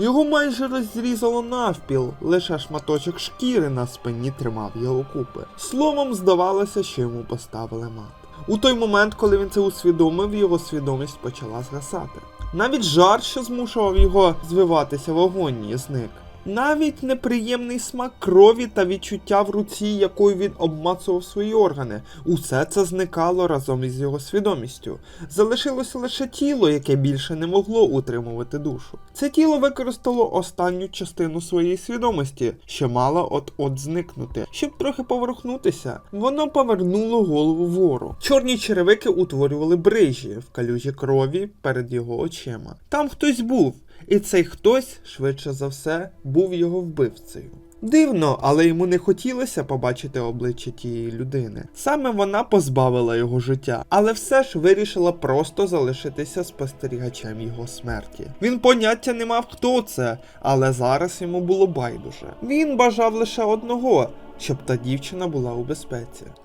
Його майже розрізало навпіл, лише шматочок шкіри на спині тримав його купи. Словом, здавалося, що йому поставили мат. У той момент, коли він це усвідомив, його свідомість почала згасати. Навіть жар, що змушував його звиватися в агонії, зник. Навіть неприємний смак крові та відчуття в руці, якою він обмацував свої органи, усе це зникало разом із його свідомістю. Залишилося лише тіло, яке більше не могло утримувати душу. Це тіло використало останню частину своєї свідомості, що мала от-от зникнути. Щоб трохи поворухнутися, воно повернуло голову вгору. Чорні черевики утворювали брижі в калюжі крові перед його очима. Там хтось був. І цей хтось, швидше за все, був його вбивцею. Дивно, але йому не хотілося побачити обличчя тієї людини. Саме вона позбавила його життя, але все ж вирішила просто залишитися спостерігачем його смерті. Він поняття не мав, хто це, але зараз йому було байдуже. Він бажав лише одного. Щоб та дівчина була у безпеці.